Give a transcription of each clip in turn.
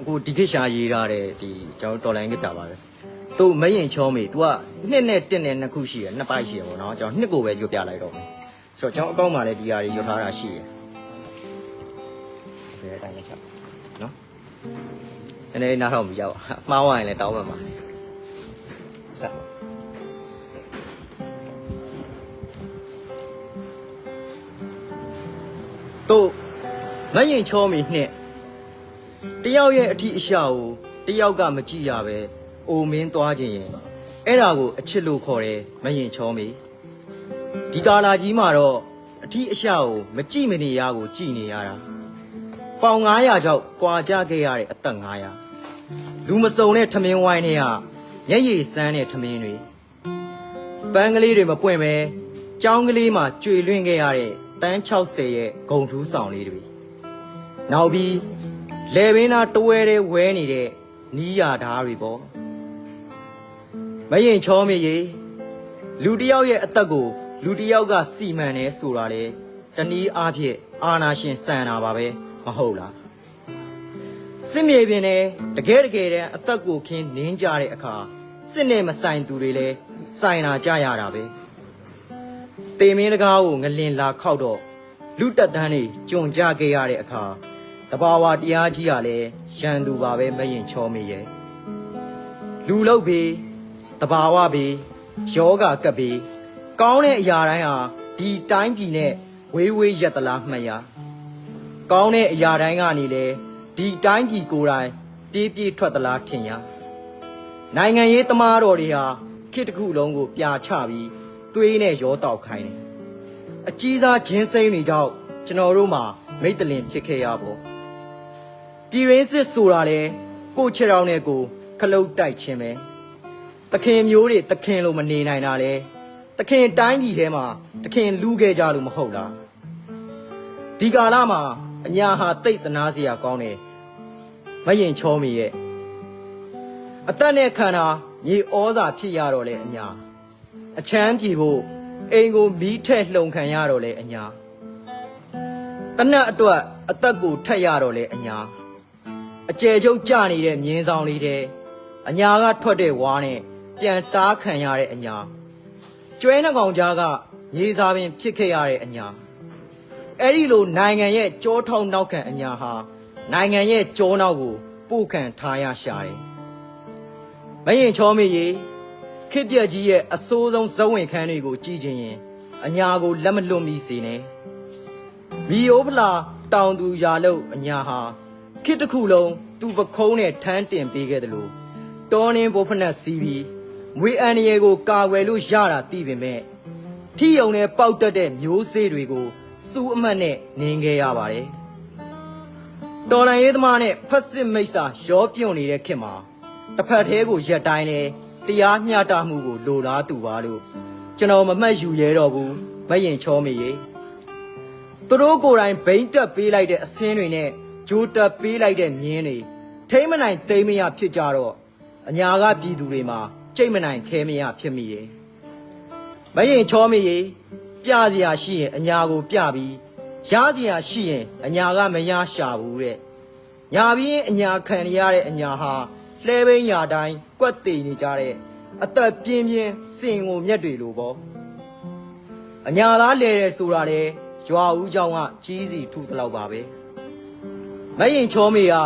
အခုဒီခေတ်ရှာရေးထားတဲ့ဒီကျွန်တော်တော်လိုင်းကပြပါပဲသူမရင်ချောမေ तू ကနှစ်နဲ့တစ်နဲ့နှစ်ခုရှိရနှစ်ပိုက်ရှိရပေါ့နော်ကျွန်တော်နှစ်ကိုပဲရွတ်ပြလိုက်တော့မယ်ဆိုတော့ကျွန်တော်အကောင့်မှာလည်းဒီဟာတွေရွတ်ထားတာရှိရဘယ်အတိုင်းလဲချက်နော်နည်းနည်းနားထောင်ပြီးရပါမှားသွားရင်လည်းတောင်းမှမှာဆက်ပါတို့မရင်ချောမေနှစ် တယောက်ရဲ့အထီးအရှာကိုတယောက်ကမကြည့်ရပဲအိုမင်းသွားခြင်းရင်အဲ့ဒါကိုအချစ်လို့ခေါ်တယ်မရင်ချောမေဒီကာလာကြီးမှာတော့အထီးအရှာကိုမကြည့်မနေရကိုကြည်နေရတာပေါင်900ကျောက်ကွာကြခဲ့ရတဲ့အသက်900လူမစုံတဲ့ထမင်းဝိုင်းတွေကမျက်ရည်စမ်းတဲ့ထမင်းတွေပန်းကလေးတွေမပွင့်ပဲကြောင်းကလေးမှာကြွေလွင့်ခဲ့ရတဲ့တန်း60ရဲ့ဂုံထူးဆောင်လေးတွေနောက်ပြီး လေဘင်းသားတဝဲတဲ့ဝဲနေတဲ့နီးရဓားတွေပေါ့မရင်ချောမေရေလူတစ်ယောက်ရဲ့အသက်ကို လူတစ်ယောက်ကစီမံနေဆိုတာလေတနည်းအားဖြင့်အာနာရှင်စံတာပါပဲမဟုတ်လားစစ်မြေပြင်နဲ့တကယ်တကယ်တမ်းအသက်ကိုခင်းနင်းကြတဲ့အခါစစ်နဲ့မဆိုင်သူတွေလည်းဆိုင်လာကြရတာပဲတေမင်းတကားကိုငလင်လာခောက်တော့လူတက်တန်းတွေကြုံကြခဲ့ရတဲ့အခါ တဘာဝတရားကြီးကလည်းရန်သူပါပဲမရင်ချောမေရဲ့လူလုတ်ပြီတဘာဝပြီယောဂကပ်ပြီကောင်းတဲ့အရာတိုင်းဟာဒီတိုင်းပြည်နဲ့ဝေးဝေးရက်သလားမှတ်ရကောင်းတဲ့အရာတိုင်းကနေလေဒီတိုင်းပြည်ကိုယ်တိုင်ပြေးပြေးထွက်သလားထင်ရနိုင်ငံရေးသမားတော်တွေဟာခေတ်တစ်ခုလုံးကိုပြာချပြီးသွေးနဲ့ရောတောက်ခိုင်းတယ်အကြီးစားဂျင်းစိမ့်တွေကြောင့်ကျွန်တော်တို့မှာမိတ်တလင်ဖြစ်ခဲ့ရပေါ့ ပြည်ရင်းစစ်ဆိုတာလေကိုယ့်ခြေထောက်နဲ့ကိုယ်ခလုတ်တိုက်ခြင်းပဲတခင်မျိုးတွေတခင်လိုမနေနိုင်တာလေတခင်တိုင်းပြည်ထဲမှာတခင်လူခဲ့ကြလို့မဟုတ်လားဒီကာလမှာအညာဟာတိတ်တနာစရာကောင်းတယ်မရင်ချောမီရဲ့အသက်နဲ့ခန္ဓာမြေဩဇာဖြစ်ရတော့လေအညာအချမ်းပြေဖို့အိမ်ကိုမီးထက်လှုံခံရတော့လေအညာတနတ်အတွက်အသက်ကိုထက်ရတော့လေအညာ အကျယ်ချုပ်ကြနေတဲ့မြင်းဆောင်လေးတဲ့အညာကထွက်တဲ့ဝါနဲ့ပြန်တားခံရတဲ့အညာကျွဲနှကောင်ကြားကရေစာပင်ဖြစ်ခဲ့ရတဲ့အညာအဲ့ဒီလိုနိုင်ငံရဲ့ကြောထောက်နောက်ခံအညာဟာနိုင်ငံရဲ့ကြောနောက်ကိုပို့ခံထားရရှာတယ်မရင်ချောမေကြီးခေတ်ပြက်ကြီးရဲ့အစိုးဆုံးဇဝင်ခန်းတွေကိုကြည့်ခြင်းရင်အညာကိုလက်မလွတ်မိစေနဲ့မီယိုဖလာတောင်သူရာလို့အညာဟာ ခေတ်တစ်ခုလုံးသူ့ပခုံးနဲ့ထမ်းတင်ပေးခဲ့တယ်လို့တောင်းင်းဘိုးဖနက်စီးပြီးမွေအန်ရီကိုကာကွယ်လို့ရတာသိပေမဲ့ထီယုံနဲ့ပေါက်တက်တဲ့မျိုးစေ့တွေကိုစူးအမတ်နဲ့နင်းခဲ့ရပါတယ်တော်လန်ရေးသမားနဲ့ဖက်စစ်မိတ်စာရောပြုံနေတဲ့ခေတ်မှာတစ်ဖက်သေးကိုရက်တိုင်းလဲတရားမျှတမှုကိုလိုလားသူပါလို့ကျွန်တော်မမှတ်ယူရဲတော့ဘူးမရင်ချောမေရေသူတို့ကိုယ်တိုင်ဘိန်းတက်ပေးလိုက်တဲ့အစင်းတွေနဲ့ ဂျိုးတက်ပေးလိုက်တဲ့မြင်းတွေထိမ့်မနိုင်သိမ့်မရဖြစ်ကြတော့အညာကပြည်သူတွေမှာကြိတ်မနိုင်ခဲမရဖြစ်မိတယ်မရင်ချောမေရေပြစရာရှိရင်အညာကိုပြပြီးရစရာရှိရင်အညာကမရရှာဘူးတဲ့ညာပြီးရင်အညာခံရတဲ့အညာဟာလှဲဘိန်းညာတိုင်းကွက်တိန်နေကြတဲ့အသက်ပြင်းပြင်းစင်ကိုမြက်တွေလိုပေါ့အညာသားလဲတယ်ဆိုတာလေရွာဦးเจ้าကကြီးစီထူတလောက်ပါပဲ မရင်ချောမေဟာ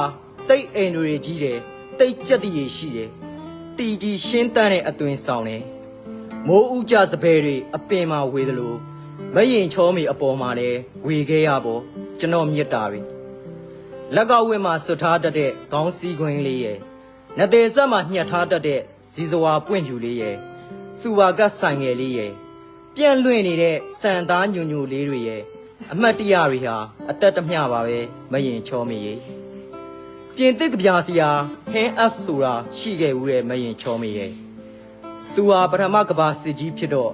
တိတ်အိမ်တွေကြီးတယ်တိတ်ကြက်တည်ရရှိတယ်တီကြီးရှင်းတန်းတဲ့အသွင်ဆောင်တယ်မိုးဥကြစပယ်တွေအပင်မှာဝေသလိုမရင်ချောမေအပေါ်မှာလဲဝေခဲ့ရပေါ့ကျွန်တော်မြတ်တာတွေလက်ကဝင်းမှာဆွထားတတ်တဲ့ခေါင်းစည်းခွင်းလေးရဲ့နတဲ့ဆက်မှာညှက်ထားတတ်တဲ့ဇီဇဝါပွင့်ဖြူလေးရဲ့စူပါကတ်ဆိုင်ငယ်လေးရဲ့ပြန့်လွင့်နေတဲ့စံသားညွညွလေးတွေရဲ့ အမတ်တရတွေဟာအသက်တမျှပါပဲမရင်ချောမေရေပြင်သစ်ကပြာစီယာဟင်းအဖ်ဆိုတာရှိခဲ့ဦးတဲ့မရင်ချောမေရေသူဟာပထမကဘာစစ်ကြီးဖြစ်တော့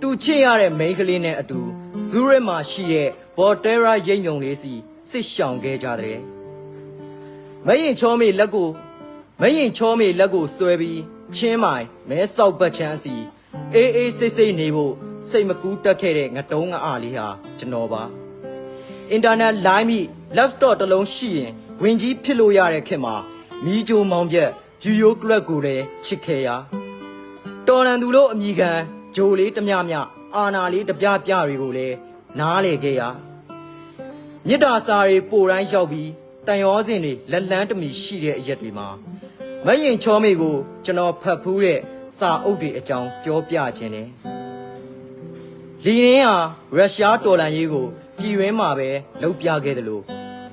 သူချစ်ရတဲ့မိန်းကလေးနဲ့အတူဇူးရဲမှာရှိတဲ့ဘော်တဲရာရိတ်ညုံလေးစီစစ်ရှောင်ခဲ့ကြတဲ့မရင်ချောမေလက်ကိုမရင်ချောမေလက်ကိုဆွဲပြီးချင်းမိုင်မဲဆောက်ပတ်ချမ်းစီအေးအေးစိတ်စိတ်နေဖို့ စိတ်မကူးတက်ခဲ့တဲ့ငတုံးငအားလေးဟာကျွန်တော်ပါအင်တာနက်လိုင်းမိ laptop တစ်လုံးရှိရင်ဝင်ကြီးဖြစ်လို့ရတဲ့ခင်မှာမီးကြိုးမောင်ပြက်ယူယိုကလပ်ကိုလည်းချစ်ခဲ့ရာတော်လန်သူတို့အမိခံဂျိုလေးတမျှမျှအာနာလေးတပြပြတွေကိုလည်းနားလေခဲ့ရာမြစ်တာစာတွေပိုတိုင်းရောက်ပြီးတန်ရောစင်တွေလက်လန်းတမီရှိတဲ့အရက်တွေမှာမရင်ချောမေကိုကျွန်တော်ဖတ်ဖူးတဲ့စာအုပ်တွေအကြောင်းပြောပြခြင်းတယ် လီနင်းဟာရုရှားတော်လှန်ရေးကိုပြည်ရင်းမှာပဲလှုပ်ပြခဲ့တယ်လို့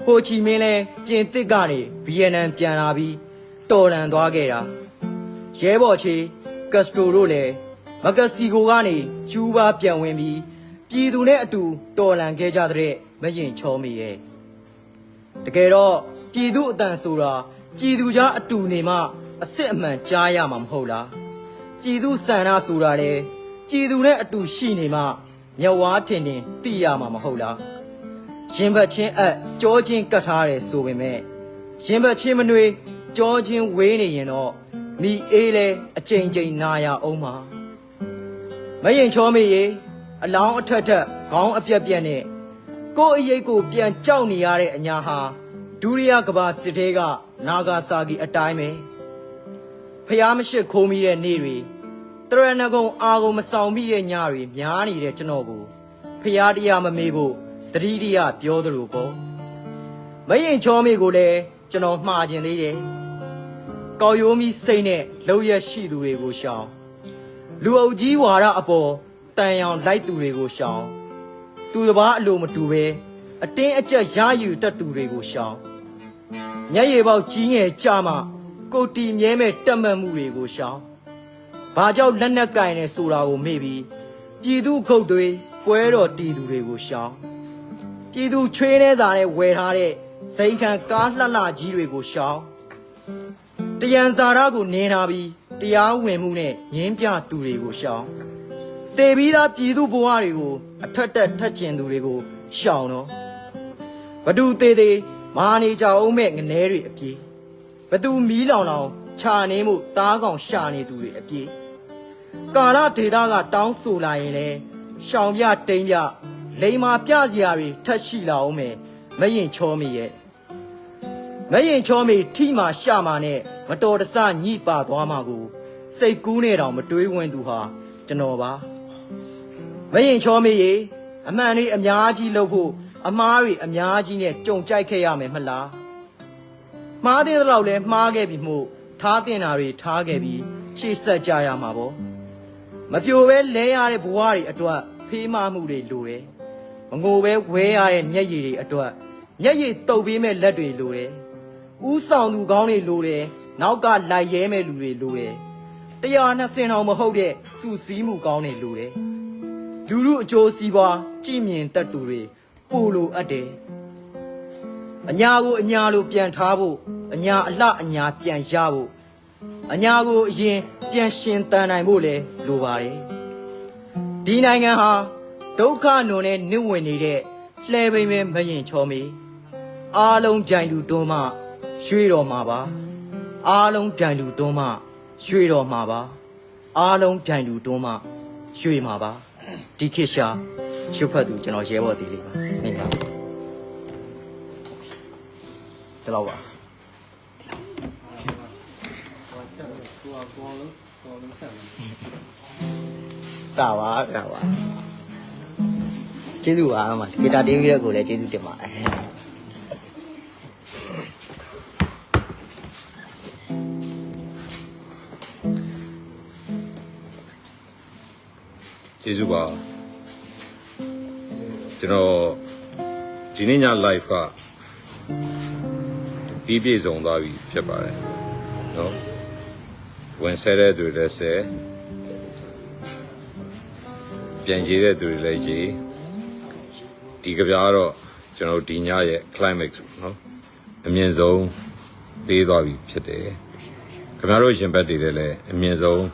ဟိုချီမင်းလဲပြင်သစ်ကနေဗီယက်နမ်ပြန်လာပြီးတော်လှန်သွားခဲ့တာရဲဘော်ချီကက်စထရိုတို့လည်းမက္ကဆီကိုကနေကျူးဘာပြန်ဝင်ပြီးပြည်သူနဲ့အတူတော်လှန်ခဲ့ကြတဲ့မရင်ချောမီရဲ့တကယ်တော့ပြည်သူအတန်ဆိုတာပြည်သူကြားအတူနေမှအစ်စ်အမှန်ကြားရမှာမဟုတ်လားပြည်သူစန္ဒဆိုတာလေ ပြည်သူနဲ့အတူရှိနေမှမျက်ဝါးထင်ထင်သိရမှာမဟုတ်လားရင်ဘတ်ချင်းအပ်ကြောချင်းကတ်ထားတယ်ဆိုပေမဲ့ရင်ဘတ်ချင်းမနှွေးကြောချင်းဝေးနေရင်တော့မိအေးလဲအချိန်ချင်းနာရအောင်ပါမရင်ချောမေရေအလောင်းအထက်ထက်ခေါင်းအပြက်ပြက်နဲ့ကိုယ့်အရေးကိုပြန်ကြောက်နေရတဲ့အညာဟာဒုတိယကမ္ဘာစစ်သေးကနာဂါဆာကီအတိုင်းပဲဖျားမရှိခိုးမိတဲ့နေ့တွေ တရဏဂုံအာကိုမဆောင်မိတဲ့ညတွေများနေတဲ့ကျွန်တော်ကိုဖျားတရားမမေးဖို့တတိတရားပြောသလိုပေါ့မရင်ချောမေကိုလည်းကျွန်တော်မှားကျင်သေးတယ်ကောက်ရိုးမီစိတ်နဲ့လှုပ်ရက်ရှိသူတွေကိုရှောင်လူအုပ်ကြီးဝါရအပေါ်တန်ရောင်လိုက်သူတွေကိုရှောင်သူတစ်ပါးအလိုမတူပဲအတင်းအကျပ်ရယူတတ်သူတွေကိုရှောင်မျက်ရည်ပေါက်ကြီးငယ်ကြမှကိုတီမြဲမဲ့တက်မှတ်မှုတွေကိုရှောင်။ ဘာကြောင့်လက်နက်ကင်နေဆိုတာကိုမေ့ပြီးပြည်သူဂုတ်တွေပွဲတော်တီသူတွေကိုရှောင်။ပြည်သူချွေးနေစာနဲ့ဝယ်ထားတဲ့စိန်ခံကားလှလှကြီးတွေကိုရှောင်။တယံဇာရကိုနင်းထားပြီးတရားဝင်မှုနဲ့ငင်းပြသူတွေကိုရှောင်။တေပြီးသားပြည်သူဘဝတွေကိုအထက်တက်ထက်ကျင်သူတွေကိုရှောင်တော့ဘဒူသေးသေးမာနေကြအောင်မဲ့ငနဲတွေအပြေးဘသူမီးလောင်လောင်ခြာနေမှုတားကောင်ရှာနေသူတွေအပြေး ကာလဒေတာကတောင်းဆိုလာရင်လေရှောင်ပြတိန်ပြလိန်မာပြစရာတွေထက်ရှိလာအောင်မဲ့မရင်ချောမိရဲ့မရင်ချောမိထိမာရှာမာနဲ့မတော်တဆညှိပါသွားမှာကိုစိတ်ကူးနေတော့မတွေးဝင်သူဟာကျွန်တော်ပါမရင်ချောမေးရေအမှန်လေးအများကြီးလုပ်ဖို့အမားတွေအများကြီးနဲ့ကြုံကြိုက်ခဲ့ရမယ်မလားမှားတဲ့တော့လဲမှားခဲ့ပြီမို့ထားတင်တာတွေထားခဲ့ပြီးရှေ့ဆက်ကြရမှာပေါ့ မပြိုပဲလဲရတဲ့ဘဝတွေအတွက်ဖေးမမှုတွေလိုတယ်မငိုပဲဝဲရတဲ့မျက်ရည်တွေအတွက်မျက်ရည်တုပ်ပေးမဲ့လက်တွေလိုတယ်ဥဆောင်သူကောင်းတွေလိုတယ်နောက်ကလိုက်ရဲမဲ့လူတွေလိုတယ်တရားနှစ်စင်အောင်မဟုတ်တဲ့စူစည်းမှုကောင်းတွေလိုတယ်လူလူအကျိုးစီးပွားကြည်မြင်တတ်သူတွေပို့လို့အပ်တယ်အညာကိုအညာလိုပြန်ထားဖို့အညာအလှအညာပြန်ရဖို့အညာကိုအရင် ပြန်ရှင်တန်နိုင်ဖို့လဲလိုပါတယ်ဒီနိုင်ငံဟာဒုက္ခနုံနဲ့နစ်ဝင်နေတဲ့လှဲပိန်ပဲမရင်ချောမေအားလုံးပြိုင်လူတွန်းမှရွှေတော်မှာပါအားလုံးပြိုင်လူတွန်းမှရွှေတော်မှာပါအားလုံးပြိုင်လူတွန်းမှရွှေမှာပါဒီခေတ်ရှာရှုပ်ဖတ်သူကျွန်တော်ရဲဘော်တီလေးပါမိပါတလောက်ပါ တော့ကောလုံးကောလုံးဆက်မယ်တာပါတာပါကျေးဇူးပါအမဒီတာတင်ပြီးတော့ကိုလည်းကျေးဇူးတင်ပါတယ်ကျေးဇူးပါကျွန်တော်ဒီနေ့ည live ကပြီးပြည့်စုံသွားပြီဖြစ်ပါတယ်နော် ဝင်ဆဲတဲ့သူတွေလည်းဆဲပြန်ကြည့်တဲ့သူတွေလည်းကြည့်ဒီကဗျာတော့ကျွန်တော်ဒီညရဲ့ climax နော်အမြင့်ဆုံးပေးသွားပြီဖြစ်တယ်ခင်ဗျားတို့ရှင်ဘက်တွေလည်းအမြင့်ဆုံး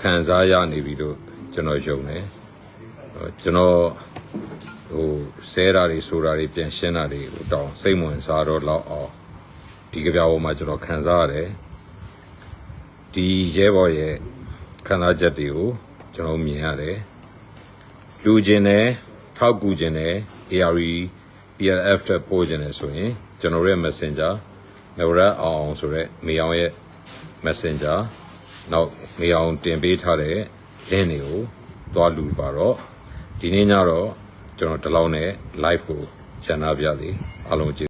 ခံစားရနေပြီလို့ကျွန်တော်ယုံတယ်ကျွန်တော်ဟိုဆဲတာတွေဆိုတာတွေပြန်ရှင်းတာတွေတောင်းစိတ်ဝင်စားတော့လောက်အောင်ဒီကဗျာပေါ်မှာကျွန်တော်ခံစားရတယ် ဒီရဲဘော်ရဲ့ခံစားချက်တွေကိုကျွန်တော်မြင်ရတယ်လူကျင်တယ်ထောက်ကူကျင်တယ် ARE PLF တက်ပို့ကျင်တယ်ဆိုရင်ကျွန်တော်ရဲ့ Messenger မေရက်အောင်အောင်ဆိုတဲ့မေအောင်ရဲ့ Messenger နောက်မေအောင်တင်ပေးထားတဲ့ link တွေကိုသွားလူပါတော့ဒီနေ့ညတော့ကျွန်တော်ဒီလောက်နဲ့ live ကိုရန်နာပြသည်အားလုံးကျေး